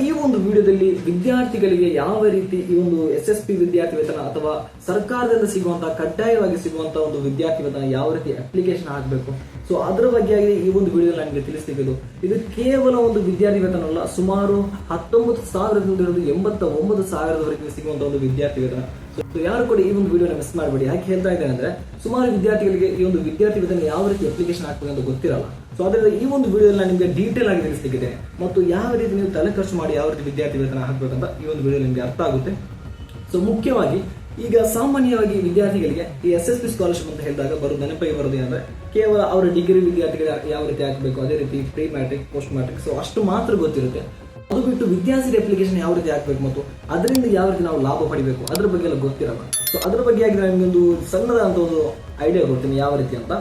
ಈ ಒಂದು ವಿಡಿಯೋದಲ್ಲಿ ವಿದ್ಯಾರ್ಥಿಗಳಿಗೆ ಯಾವ ರೀತಿ ಈ ಒಂದು ಎಸ್ ಎಸ್ ಪಿ ವಿದ್ಯಾರ್ಥಿ ವೇತನ ಅಥವಾ ಸರ್ಕಾರದಿಂದ ಸಿಗುವಂತಹ ಕಡ್ಡಾಯವಾಗಿ ಸಿಗುವಂತಹ ಒಂದು ವಿದ್ಯಾರ್ಥಿ ವೇತನ ಯಾವ ರೀತಿ ಅಪ್ಲಿಕೇಶನ್ ಆಗಬೇಕು ಸೊ ಅದರ ಬಗ್ಗೆ ಈ ಒಂದು ವಿಡಿಯೋ ನನಗೆ ತಿಳಿಸ್ತಿದ್ದು ಇದು ಕೇವಲ ಒಂದು ವಿದ್ಯಾರ್ಥಿ ವೇತನ ಅಲ್ಲ, ಸುಮಾರು ಹತ್ತೊಂಬತ್ತು ಸಾವಿರದಿಂದ ಎಂಬತ್ತ ಒಂಬತ್ತು ಸಾವಿರದವರೆಗೆ ಸಿಗುವಂತಹ ಒಂದು ವಿದ್ಯಾರ್ಥಿ ವೇತನ. ಯಾರು ಕೂಡ ಈ ಒಂದು ವಿಡಿಯೋನ ಮಿಸ್ ಮಾಡಬೇಡಿ. ಯಾಕೆ ಹೇಳ್ತಾ ಇದ್ದೇನೆ ಅಂದ್ರೆ, ಸುಮಾರು ವಿದ್ಯಾರ್ಥಿಗಳಿಗೆ ಈ ಒಂದು ವಿದ್ಯಾರ್ಥಿ ವೇತನ ಯಾವ ರೀತಿ ಅಪ್ಲಿಕೇಶನ್ ಹಾಕಬೇಕು ಅಂತ ಗೊತ್ತಿರಲ್ಲ. ಸೊ ಅದರಿಂದ ಈ ಒಂದು ವಿಡಿಯೋದಲ್ಲಿ ನಾನು ನಿಮಗೆ ಡೀಟೇಲ್ ಆಗಿ ತಿಳಿಸ್ಲಿಕ್ಕಿದೆ. ಮತ್ತು ಯಾವ ರೀತಿ ನೀವು ತಲೆ ಖರ್ಚು ಮಾಡಿ ಯಾವ ರೀತಿ ವಿದ್ಯಾರ್ಥಿ ವೇತನ ಹಾಕಬೇಕಂತ ಈ ಒಂದು ವಿಡಿಯೋ ನಿಮಗೆ ಅರ್ಥ ಆಗುತ್ತೆ. ಸೊ ಮುಖ್ಯವಾಗಿ ಈಗ ಸಾಮಾನ್ಯವಾಗಿ ವಿದ್ಯಾರ್ಥಿಗಳಿಗೆ ಈ ಎಸ್ ಎಸ್ ಪಿ ಸ್ಕಾಲರ್ಶಿಪ್ ಅಂತ ಹೇಳಿದಾಗ ಬರೋ ನೆನಪಿಗೆ ಬರೋದು ಏನಂದ್ರೆ ಕೇವಲ ಅವರ ಡಿಗ್ರಿ ವಿದ್ಯಾರ್ಥಿಗಳ ಯಾವ ರೀತಿ ಹಾಕಬೇಕು, ಅದೇ ರೀತಿ pre matric post matric so ಅಷ್ಟು ಮಾತ್ರ ಗೊತ್ತಿರುತ್ತೆ. ಅದು ಬಿಟ್ಟು ವಿದ್ಯಾರ್ಥಿ ಅಪ್ಲಿಕೇಶನ್ ಯಾವ ರೀತಿ ಹಾಕಬೇಕು ಮತ್ತು ಅದರಿಂದ ಯಾವ ರೀತಿ ನಾವು ಲಾಭ ಪಡಿಬೇಕು? ಅದ್ರ ಬಗ್ಗೆ ಎಲ್ಲ ಗೊತ್ತಿರಲ್ಲ. ಸೊ ಅದ್ರ ಬಗ್ಗೆ ಆಗಿ ನಾನು ಸಣ್ಣದ ಸಣ್ಣದಾದಂಥ ಒಂದು ಐಡಿಯಾ ಕೊಡ್ತೀನಿ ಯಾವ ರೀತಿ ಅಂತ.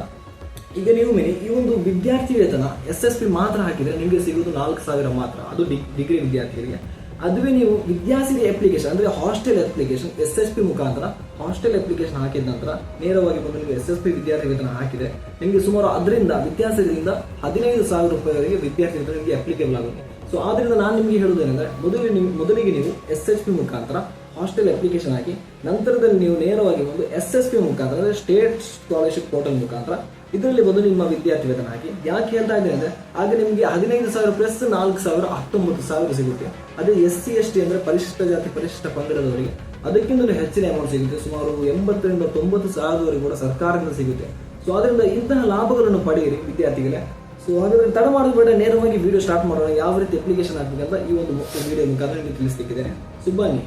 ಈಗ ನೀವು ಮಿನಿ, ಈ ಒಂದು ವಿದ್ಯಾರ್ಥಿ ವೇತನ ಎಸ್ ಎಸ್ ಪಿ ಮಾತ್ರ ಹಾಕಿದ್ರೆ ನಿಮಗೆ ಸಿಗೋದು ನಾಲ್ಕು ಸಾವಿರ ಮಾತ್ರ. ಅದು ಡಿಗ್ರಿ ವಿದ್ಯಾರ್ಥಿಗಳಿಗೆ. ಅದುವೇ ನೀವು ವಿದ್ಯಾಸಿರಿ ಅಪ್ಲಿಕೇಶನ್ ಅಂದ್ರೆ hostel application S S P ಮುಖಾಂತರ ಹಾಸ್ಟೆಲ್ ಅಪ್ಲಿಕೇಶನ್ ಹಾಕಿದ ನಂತರ ನೇರವಾಗಿ ಬಂದು ನೀವು ಎಸ್ ಎಸ್ ಪಿ ವಿದ್ಯಾರ್ಥಿ ವೇತನ ಹಾಕಿದ್ರೆ ನಿಮಗೆ ಸುಮಾರು ಅದರಿಂದ, ವಿದ್ಯಾರ್ಥಿಗಳಿಂದ ಹದಿನೈದು ಸಾವಿರ ರೂಪಾಯಿವರೆಗೆ ವಿದ್ಯಾರ್ಥಿ ವೇತನ ನಿಮಗೆ ಅಪ್ಲಿಕೇಬಲ್ ಆಗುತ್ತೆ. ಸೊ ಆದ್ರಿಂದ ನಾನು ನಿಮಗೆ ಹೇಳುವುದೇನೆಂದ್ರೆ, ಮೊದಲು ನೀವು ಮೊದಲಿಗೆ ನೀವು ಎಸ್ ಎಚ್ ಪಿ ಮುಖಾಂತರ ಹಾಸ್ಟೆಲ್ ಅಪ್ಲಿಕೇಶನ್ ಹಾಕಿ, ನಂತರದಲ್ಲಿ ನೀವು ನೇರವಾಗಿ ಒಂದು ಎಸ್ ಎಸ್ ಪಿ ಮುಖಾಂತರ, ಅಂದ್ರೆ ಸ್ಟೇಟ್ ಸ್ಕಾಲರ್ಶಿಪ್ ಪೋರ್ಟಲ್ ಮುಖಾಂತರ, ಇದರಲ್ಲಿ ಬಂದು ನಿಮ್ಮ ವಿದ್ಯಾರ್ಥಿ ವೇತನ ಹಾಕಿ. ಯಾಕೆ ಅಂತ ಇದೆ ಅಂದ್ರೆ ಆಗ ನಿಮಗೆ ಹದಿನೈದು ಸಾವಿರ ಪ್ಲಸ್ ನಾಲ್ಕು ಸಾವಿರ, ಹತ್ತೊಂಬತ್ತು ಸಾವಿರ ಸಿಗುತ್ತೆ. ಅದೇ ಎಸ್ ಸಿ ಎಸ್ ಟಿ ಅಂದ್ರೆ ಪರಿಶಿಷ್ಟ ಜಾತಿ, ಪರಿಶಿಷ್ಟ ಪಂಗಡದವರಿಗೆ. ಅದಕ್ಕಿಂತಲೂ ಹೆಚ್ಚಿನ ಅಮೌಂಟ್ ಸಿಗುತ್ತೆ. ಸುಮಾರು ಎಂಬತ್ತರಿಂದ ತೊಂಬತ್ತು ಸಾವಿರದವರೆಗೆ ಕೂಡ ಸರ್ಕಾರದಿಂದ ಸಿಗುತ್ತೆ. ಸೊ ಅದರಿಂದ ಇಂತಹ ಲಾಭಗಳನ್ನು ಪಡೆಯಿರಿ ವಿದ್ಯಾರ್ಥಿಗಳೇ. ಸೊ ಹಾಗಾದ್ರೆ ತಡ ಮಾಡೋದು ಬೇಡ, ನೇರವಾಗಿ ವಿಡಿಯೋ ಸ್ಟಾರ್ಟ್ ಮಾಡೋಣ. ಯಾವ ರೀತಿ ಅಪ್ಲಿಕೇಶನ್ ಹಾಕಬೇಕಂತ ಈ ಒಂದು ವಿಡಿಯೋ ಮುಖಾಂತರ ನಿಮಗೆ ತಿಳಿಸ್ತಿದ್ದೇನೆ ಸುಬ್ಬಾನಿ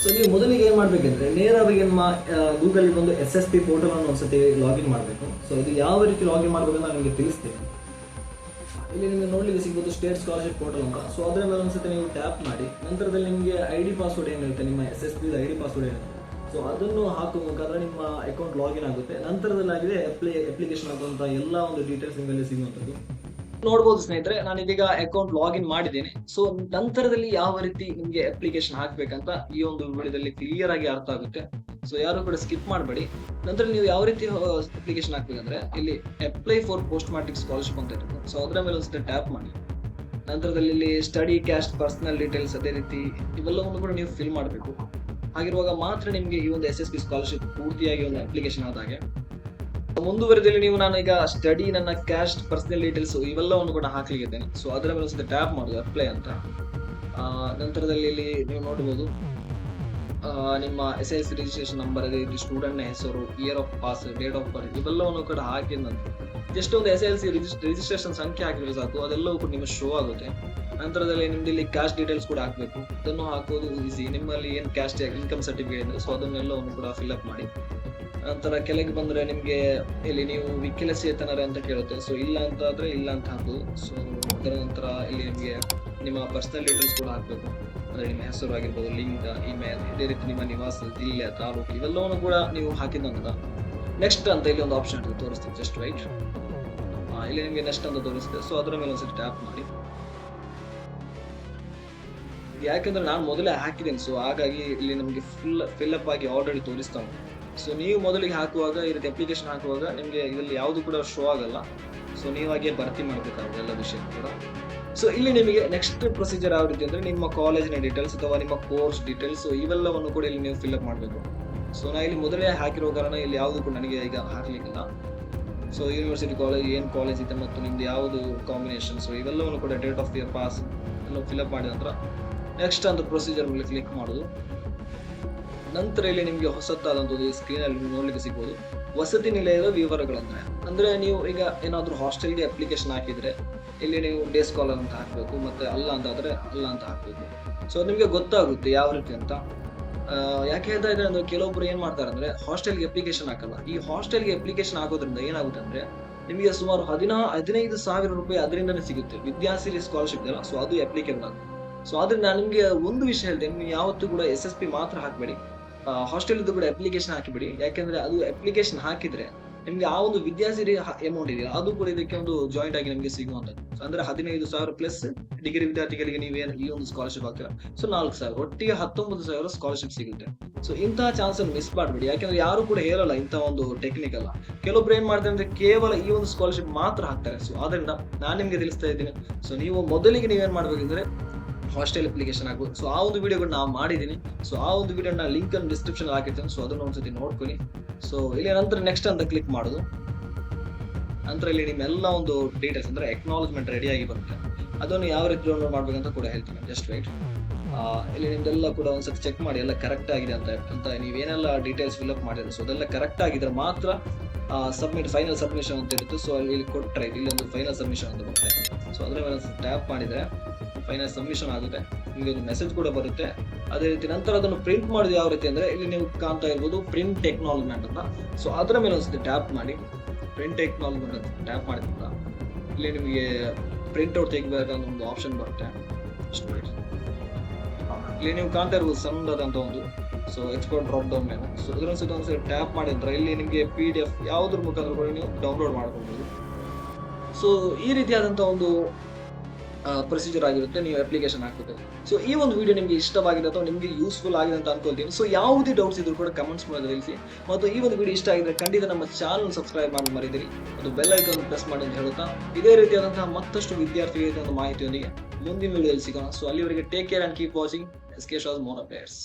ಸೊ ನೀವು ಮೊದಲಿಗೆ ಏನು ಮಾಡಬೇಕಂದ್ರೆ, ನೇರವಾಗಿ ನಿಮ್ಮ ಗೂಗಲ್ ಬಂದು ಎಸ್ ಎಸ್ ಪಿ ಪೋರ್ಟಲ್ ಅನ್ನು ಒಂದ್ಸತಿ ಲಾಗಿನ್ ಮಾಡಬೇಕು. ಸೊ ಇದು ಯಾವ ರೀತಿ ಲಾಗಿನ್ ಮಾಡಬೇಕು ಅಂತ ನಿಮಗೆ ತಿಳಿಸ್ತೇನೆ. ಇಲ್ಲಿ ನಿಮಗೆ ನೋಡ್ಲಿಕ್ಕೆ ಸಿಗ್ಬೋದು ಸ್ಟೇಟ್ ಸ್ಕಾಲರ್ಶಿಪ್ ಪೋರ್ಟಲ್ ಅಂತ. ಸೊ ಅದರ ಮೇಲೆ ಒಂದ್ಸತಿ ನೀವು ಟ್ಯಾಪ್ ಮಾಡಿ, ನಂತರದಲ್ಲಿ ನಿಮಗೆ ಐ ಡಿ ಪಾಸ್ವರ್ಡ್ ಏನಿರುತ್ತೆ, ನಿಮ್ಮ S S P I D password ಏನಿರುತ್ತೆ. ಸೊ ಅದನ್ನು ಹಾಕುವ ಮುಖಾಂತರ ನಿಮ್ಮ ಅಕೌಂಟ್ ಲಾಗಿನ್ ಆಗುತ್ತೆ. ನಂತರದಲ್ಲಿ ಆಗಿದೆ ಅಪ್ಲೈ ಅಪ್ಲಿಕೇಶನ್ ಆಗುವಂತ ಎಲ್ಲ ಒಂದು ಡೀಟೇಲ್ಸ್ ನಿಮ್ಮಲ್ಲಿ ಸಿಗುವಂಥದ್ದು. ನೋಡ್ಬೋದು ಸ್ನೇಹಿತರೆ, ನಾನು ಇದೀಗ ಅಕೌಂಟ್ ಲಾಗಿನ್ ಮಾಡಿದ್ದೇನೆ. ಸೊ ನಂತರದಲ್ಲಿ ಯಾವ ರೀತಿ ನಿಮ್ಗೆ ಅಪ್ಲಿಕೇಶನ್ ಹಾಕ್ಬೇಕಂತ ಈ ಒಂದು ವಿಡಿಯೋದಲ್ಲಿ ಕ್ಲಿಯರ್ ಆಗಿ ಅರ್ಥ ಆಗುತ್ತೆ. ಸೊ ಯಾರು ಕೂಡ ಸ್ಕಿಪ್ ಮಾಡಬೇಡಿ. ನಂತರ ನೀವು ಯಾವ ರೀತಿ ಅಪ್ಲಿಕೇಶನ್ ಹಾಕ್ಬೇಕಂದ್ರೆ ಇಲ್ಲಿ apply for post matric scholarship ಅಂತ ಇರುತ್ತೆ. ಸೊ ಅದರ ಮೇಲೆ ಒಂದ್ಸತಿ ಟ್ಯಾಪ್ ಮಾಡಿ. ನಂತರದಲ್ಲಿ ಇಲ್ಲಿ ಸ್ಟಡಿ ಕ್ಯಾಸ್ಟ್ ಪರ್ಸನಲ್ ಡೀಟೇಲ್ಸ್ ಅದೇ ರೀತಿ ಇವೆಲ್ಲವನ್ನು ಕೂಡ ನೀವು ಫಿಲ್ ಮಾಡಬೇಕು. ಹಾಗಿರುವಾಗ ಮಾತ್ರ ನಿಮಗೆ ಈ ಒಂದು ಎಸ್ ಎಸ್ ಬಿ ಸ್ಕಾಲರ್ಶಿಪ್ ಪೂರ್ತಿಯಾಗಿ ಒಂದು ಅಪ್ಲಿಕೇಶನ್ ಆದಾಗೆ. ಮುಂದುವರೆದಲ್ಲಿ ನೀವು ನಾನು ಈಗ ಸ್ಟಡಿ ನನ್ನ ಕ್ಯಾಸ್ಟ್ ಪರ್ಸನಲ್ ಡೀಟೇಲ್ಸ್ ಇವೆಲ್ಲವನ್ನು ಕೂಡ ಹಾಕ್ಲಿಕ್ಕಿದ್ದೇನೆ. ಸೊ ಅದರ ಮೇಲೆ ಒಂದ್ಸತಿ ಟ್ಯಾಪ್ ಮಾಡೋದು ಅಪ್ಲೈ ಅಂತ. ನಂತರದಲ್ಲಿ ಇಲ್ಲಿ ನೀವು ನೋಡ್ಬೋದು ನಿಮ್ಮ ಎಸ್ ಎಸ್ ರಿಜಿಸ್ಟ್ರೇಷನ್ ನಂಬರ್ ಅದೇ ರೀತಿ ಸ್ಟೂಡೆಂಟ್ನ ಹೆಸರು year of pass date of birth ಇವೆಲ್ಲವನ್ನು ಕೂಡ ಹಾಕಿದ ನಂತರ ಜಸ್ಟ್ ಒಂದು ಎಸ್ ಎಲ್ ಸಿ ರಿಜಿಸ್ಟ್ರೇಷನ್ ಸಂಖ್ಯೆ ಹಾಕಿದ್ರೆ ಸಾಕು, ಅದೆಲ್ಲವೂ ಕೂಡ ನಿಮಗೆ ಶೋ ಆಗುತ್ತೆ. ನಂತರದಲ್ಲಿ ನಿಮ್ದು ಇಲ್ಲಿ ಕ್ಯಾಸ್ಟ್ ಡೀಟೇಲ್ಸ್ ಕೂಡ ಹಾಕಬೇಕು. ಅದನ್ನು ಹಾಕೋದು ಈಸಿ ನಿಮ್ಮಲ್ಲಿ ಏನು ಕ್ಯಾಸ್ಟ್ ಇನ್ಕಮ್ ಸರ್ಟಿಫಿಕೇಟ್ ಇದೆ ಸೊ ಅದನ್ನೆಲ್ಲವನ್ನು ಕೂಡ ಫಿಲ್ಅಪ್ ಮಾಡಿ. ನಂತರ ಕೆಳಗೆ ಬಂದ್ರೆ ನಿಮಗೆ ಇಲ್ಲಿ ನೀವು ವಿಕಲಚೇತನರೇ ಅಂತ ಕೇಳುತ್ತೆ. ಸೊ ಇಲ್ಲ ಅಂತ ಆದರೆ ಇಲ್ಲ ಅಂತ ಹಾಕೋದು. ಸೊ ಅದರ ನಂತರ ಇಲ್ಲಿ ನಿಮಗೆ ನಿಮ್ಮ ಪರ್ಸನಲ್ ಡೀಟೇಲ್ಸ್ ಕೂಡ ಹಾಕಬೇಕು. ಅಂದರೆ ನಿಮ್ಮ ಹೆಸರು ಆಗಿರ್ಬೋದು ಲಿಂಗ ಇಮೇಲ್ ಇದೇ ರೀತಿ ನಿಮ್ಮ ನಿವಾಸ, ಜಿಲ್ಲೆ, ತಾಲೂಕು, ಇವೆಲ್ಲವನ್ನು ಕೂಡ ನೀವು ಹಾಕಿದ ನಂತರ ನೆಕ್ಸ್ಟ್ ಅಂತ ಇಲ್ಲಿ ಒಂದು ಆಪ್ಷನ್ ಇರ್ತದೆ ತೋರಿಸ್ತೀವಿ ಜಸ್ಟ್ ರೈಟ್ ಇಲ್ಲಿ ನಿಮಗೆ ನೆಕ್ಸ್ಟ್ ಅಂತ ತೋರಿಸುತ್ತೆ ಸೊ ಅದರ ಮೇಲೆ ಒಂದ್ಸರಿ ಟ್ಯಾಪ್ ಮಾಡಿ. ಯಾಕಂದ್ರೆ ನಾನು ಮೊದಲೇ ಹಾಕಿದ್ದೀನಿ ಸೊ ಹಾಗಾಗಿ ಇಲ್ಲಿ ನಮಗೆ ಫುಲ್ ಫಿಲ್ ಅಪ್ ಆಗಿ ಆಲ್ರೆಡಿ ತೋರಿಸ್ತಾ ಸೊ ನೀವು ಮೊದಲಿಗೆ ಹಾಕುವಾಗ, ಈ ರೀತಿ ಅಪ್ಲಿಕೇಶನ್ ಹಾಕುವಾಗ ನಿಮಗೆ ಇದರಲ್ಲಿ ಯಾವುದು ಕೂಡ ಶೋ ಆಗಲ್ಲ. ಸೊ ನೀವಾಗೆ ಭರ್ತಿ ಮಾಡಬೇಕಾಗುತ್ತೆ ಎಲ್ಲ ವಿಷಯ ಕೂಡ. ಸೊ ಇಲ್ಲಿ ನಿಮಗೆ ನೆಕ್ಸ್ಟ್ ಪ್ರೊಸೀಜರ್ ಯಾವ ರೀತಿ ಅಂದರೆ ನಿಮ್ಮ ಕಾಲೇಜಿನ ಡೀಟೇಲ್ಸ್ ಅಥವಾ ನಿಮ್ಮ ಕೋರ್ಸ್ ಡೀಟೇಲ್ಸ್ ಇವೆಲ್ಲವನ್ನು ಕೂಡ ಇಲ್ಲಿ ನೀವು ಫಿಲ್ಅಪ್ ಮಾಡಬೇಕು. ಸೊ ನಾ ಇಲ್ಲಿ ಮೊದಲೇ ಹಾಕಿರೋ ಕಾರಣ ಇಲ್ಲಿ ಯಾವುದು ಕೂಡ ನನಗೆ ಈಗ ಹಾಕಲಿಕ್ಕಿಲ್ಲ. ಸೊ ಯೂನಿವರ್ಸಿಟಿ ಕಾಲೇಜ್ ಏನು ಕಾಲೇಜ್ ಇದೆ ಮತ್ತು ನಿಮ್ದು ಯಾವುದು ಕಾಂಬಿನೇಷನ್ಸು ಇವೆಲ್ಲವನ್ನು ಕೂಡ ಡೇಟ್ ಆಫ್ ಇಯರ್ ಪಾಸ್ ಎಲ್ಲ ಫಿಲ್ಅಪ್ ಮಾಡಿದ ನಂತರ ನೆಕ್ಸ್ಟ್ ಅಂತ ಪ್ರೊಸೀಜರ್ ಮೇಲೆ ಕ್ಲಿಕ್ ಮಾಡೋದು. ನಂತರ ಇಲ್ಲಿ ನಿಮಗೆ ಹೊಸತಾದಂಥದ್ದು ಸ್ಕ್ರೀನ್ ಅಲ್ಲಿ ನೋಡಲಿಕ್ಕೆ ಸಿಗ್ಬೋದು. ವಸತಿ ನಿಲಯದ ವಿವರಗಳಂದ್ರೆ, ಅಂದ್ರೆ ನೀವು ಈಗ ಏನಾದರೂ ಹಾಸ್ಟೆಲ್ಗೆ ಅಪ್ಲಿಕೇಶನ್ ಹಾಕಿದ್ರೆ, ಇಲ್ಲಿ ನೀವು ಡೇ ಸ್ಕಾಲರ್ ಅಂತ ಹಾಕಬೇಕು, ಮತ್ತೆ ಅಲ್ಲ ಅಂತಾದರೆ ಅಲ್ಲ ಅಂತ ಹಾಕಬೇಕು. ಸೊ ನಿಮಗೆ ಗೊತ್ತಾಗುತ್ತೆ ಯಾವ ರೀತಿ ಅಂತ. ಯಾಕೆ ಹೇಳ್ತಾ ಇದ್ದಾರೆ ಅಂದರೆ ಕೆಲವೊಬ್ರು ಏನು ಮಾಡ್ತಾರೆ ಅಂದರೆ ಹಾಸ್ಟೆಲ್ಗೆ ಅಪ್ಲಿಕೇಶನ್ ಹಾಕಲ್ಲ. ಈ ಹಾಸ್ಟೆಲ್ಗೆ ಅಪ್ಲಿಕೇಶನ್ ಹಾಕೋದ್ರಿಂದ ಏನಾಗುತ್ತೆ ಅಂದ್ರೆ, ನಿಮಗೆ ಸುಮಾರು ಹದಿನಾ, ಹದಿನೈದು ಸಾವಿರ ರೂಪಾಯಿ ಅದರಿಂದನೇ ಸಿಗುತ್ತೆ. ವಿದ್ಯಾಸಿರಿ ಸ್ಕಾಲರ್ಶಿಪ್ ಸೊ ಅದು ಅಪ್ಲಿಕೇಬಲ್ ಆಗುತ್ತೆ. ಸೊ ಆದ್ರೆ ನಾನು ನಿಮಗೆ ಒಂದು ವಿಷಯ ಹೇಳ್ತೇನೆ ನೀವು ಯಾವತ್ತೂ ಕೂಡ ಎಸ್ ಎಸ್ ಪಿ ಮಾತ್ರ ಹಾಕ್ಬೇಡಿ. ಹಾಸ್ಟೆಲ್ ಕೂಡ ಅಪ್ಲಿಕೇಶನ್ ಹಾಕಿಬಿಡಿ. ಯಾಕೆಂದ್ರೆ ಅದು ಅಪ್ಲಿಕೇಶನ್ ಹಾಕಿದ್ರೆ ನಿಮ್ಗೆ ಆ ಒಂದು ವಿದ್ಯಾಸಿರಿ ಅಮೌಂಟ್ ಇದೆ ಅದು ಕೂಡ ಇದಕ್ಕೆ ಒಂದು ಜಾಯಿಂಟ್ ಆಗಿ ನಿಮಗೆ ಸಿಗುವಂತದ್ದು ಅಂದ್ರೆ ಹದಿನೈದು ಸಾವಿರ ಪ್ಲಸ್ ಡಿಗ್ರಿ ವಿದ್ಯಾರ್ಥಿಗಳಿಗೆ ನೀವೇನು ಈ ಒಂದು ಸ್ಕಾಲರ್ಶಿಪ್ ಹಾಕ್ತೀರಾ? ಸೊ ನಾಲ್ಕು ಸಾವಿರ. ಒಟ್ಟಿಗೆ ಹತ್ತೊಂಬತ್ತು ಸಾವಿರ ಸ್ಕಾಲರ್ಶಿಪ್ ಸಿಗುತ್ತೆ. ಸೊ ಇಂತಹ ಚಾನ್ಸ್ ಅನ್ನು ಮಿಸ್ ಮಾಡ್ಬೇಡಿ. ಯಾಕಂದ್ರೆ ಯಾರು ಕೂಡ ಹೇಳಲ್ಲ ಇಂತಹ ಒಂದು ಟೆಕ್ನಿಕ್ ಅಲ್ಲ ಕೆಲವೊಬ್ರು ಏನ್ ಮಾಡ್ತಾರೆ ಅಂದ್ರೆ ಕೇವಲ ಈ ಒಂದು ಸ್ಕಾಲರ್ಶಿಪ್ ಮಾತ್ರ ಹಾಕ್ತಾರೆ. ಸೊ ಆದ್ರಿಂದ ನಾನು ನಿಮ್ಗೆ ತಿಳಿಸ್ತಾ ಇದ್ದೀನಿ. ಸೊ ನೀವು ಮೊದಲಿಗೆ ನೀವೇನ್ ಮಾಡ್ಬೇಕಂದ್ರೆ ಹಾಸ್ಟೆಲ್ ಅಪ್ಲಿಕೇಶನ್ ಆಗ್ಬೋದು ಸೊ ಆ ಒಂದು ವಿಡಿಯೋಗಳು ನಾವು ಮಾಡಿದ್ದೀನಿ ಸೊ ಆ ಒಂದು ವಿಡಿಯೋ ನಾ ಲಿಂಕ್ ಅನ್ನು ಡಿಸ್ಕ್ರಿಪ್ಷನ್ ಹಾಕಿರ್ತೇನೆ. ಸೊ ಅದನ್ನ ಒಂದ್ಸತಿ ನೋಡ್ಕೊಳ್ಳಿ. ಸೊ ಇಲ್ಲಿ ನಂತರ ನೆಕ್ಸ್ಟ್ ಅಂತ ಕ್ಲಿಕ್ ಮಾಡೋದು. ನಂತರ ಇಲ್ಲಿ ನಿಮ್ಮೆಲ್ಲ ಒಂದು ಡೀಟೇಲ್ಸ್ ಅಂದ್ರೆ ಎಕ್ನಾಲಜ್ಮೆಂಟ್ ರೆಡಿ ಆಗಿ ಬರುತ್ತೆ. ಅದನ್ನು ಯಾವ ರೀತಿ ಡೌನ್ಲೋಡ್ ಮಾಡ್ಬೇಕಂತ ಕೂಡ ಹೇಳ್ತೀನಿ. ಜಸ್ಟ್ ವೈಟ್ ಇಲ್ಲಿ ನಿಮ್ದೆಲ್ಲ ಕೂಡ ಒಂದ್ಸತಿ ಚೆಕ್ ಮಾಡಿ. ಎಲ್ಲ ಕರೆಕ್ಟ್ ಆಗಿದೆ ಅಂತ ಅಂತ ನೀವೇನೆಲ್ಲ ಡೀಟೇಲ್ಸ್ ಫಿಲ್ಅಪ್ ಮಾಡಿದ್ರೆ. ಸೊ ಅದೆಲ್ಲ ಕರೆಕ್ಟ್ ಆಗಿದ್ರೆ ಮಾತ್ರ ಸಬ್ಮಿಟ್ ಫೈನಲ್ ಸಬ್ಮಿಷನ್ ಅಂತ ಇರುತ್ತೆ. ಸೊ ಅಲ್ಲಿ ಇಲ್ಲಿ ಕೊಟ್ಟರೆ ಇಲ್ಲಿ ಒಂದು ಫೈನಲ್ ಸಬ್ಮಿಷನ್ ಅಂತ ಬರುತ್ತೆ. ಸೊ ಅದರ ಮೇಲೆ ಟ್ಯಾಪ್ ಮಾಡಿದ್ರೆ ಫೈನಲ್ ಸಬ್ಮಿಷನ್ ಆಗುತ್ತೆ. ನಿಮಗೆ ಒಂದು ಮೆಸೇಜ್ ಕೂಡ ಬರುತ್ತೆ. ಅದೇ ರೀತಿ ನಂತರ ಅದನ್ನು ಪ್ರಿಂಟ್ ಮಾಡೋದು ಯಾವ ರೀತಿ ಅಂದರೆ ಇಲ್ಲಿ ನೀವು ಕಾಣ್ತಾ ಇರ್ಬೋದು ಪ್ರಿಂಟ್ ಟೆಕ್ನಾಲಜಿ ಅಂತ. ಸೊ ಅದರ ಮೇಲೆ ಒಂದ್ಸತಿ ಟ್ಯಾಪ್ ಮಾಡಿ. ಪ್ರಿಂಟ್ ಟೆಕ್ನಾಲಜಿ ಅಂತ ಟ್ಯಾಪ್ ಮಾಡಿದ್ರಿಂದ ಇಲ್ಲಿ ನಿಮಗೆ ಪ್ರಿಂಟ್ ಔಟ್ ತೆಗಿಬೇಕಂತ ಒಂದು ಆಪ್ಷನ್ ಬರುತ್ತೆ. ಇಲ್ಲಿ ನೀವು ಕಾಣ್ತಾ ಇರ್ಬೋದು ಸಣ್ಣದಂತ ಒಂದು. ಸೊ ಎಕ್ಸ್ಪೋರ್ಟ್ ಡ್ರಾಪ್ ಡೌನ್ ಮೇಲೆ ಸೊ ಇದರ ಒಂದ್ಸತಿ ಟ್ಯಾಪ್ ಮಾಡಿದ್ರೆ ಇಲ್ಲಿ ನಿಮಗೆ ಪಿ ಡಿ ಎಫ್ ಯಾವುದ್ರ ಮುಖಾಂತರ ಕೂಡ ನೀವು ಡೌನ್ಲೋಡ್ ಮಾಡ್ಕೊಬೋದು. ಸೊ ಈ ರೀತಿಯಾದಂಥ ಒಂದು ಪ್ರೊಸೀಜರ್ ಆಗಿರುತ್ತೆ, ನೀವು ಅಪ್ಲಿಕೇಶನ್ ಹಾಕಬೇಕು ಸೊ ಈ ಒಂದು ವಿಡಿಯೋ ನಿಮಗೆ ಇಷ್ಟವಾಗಿದೆ ಅಥವಾ ನಿಮಗೆ ಯೂಸ್ಫುಲ್ ಆಗಿದೆ ಅಂತ ಅನ್ಕೊಳ್ತೀನಿ. ಸೊ ಯಾವುದೇ ಡೌಟ್ಸ್ ಇದ್ರು ಕೂಡ ಕಮೆಂಟ್ಸ್ ಮೂಲಕ ತಿಳಿಸಿ. ಮತ್ತು ಈ ಒಂದು ವಿಡಿಯೋ ಇಷ್ಟ ಆಗಿದ್ರೆ ಖಂಡಿತ ನಮ್ಮ ಚಾನಲ್ ಸಬ್ಸ್ಕ್ರೈಬ್ ಮಾಡಿ ಮರಿದಿರಿ ಅದು ಬೆಲ್ ಐಕನ್ ಪ್ರೆಸ್ ಮಾಡಿ ಅಂತ ಹೇಳುತ್ತಾ. ಇದೇ ರೀತಿಯಾದಂತಹ ಮತ್ತಷ್ಟು ವಿದ್ಯಾರ್ಥಿಗಳಿಗೆ ಮಾಹಿತಿಯೊಂದಿಗೆ ಮುಂದಿನ ವಿಡಿಯೋದಲ್ಲಿ ಸಿಗೋಣ. ಸೊ ಅಲ್ಲಿವರೆಗೆ take care and keep watching S K ಶಾಸ್ more ಅಪೇರ್ಸ್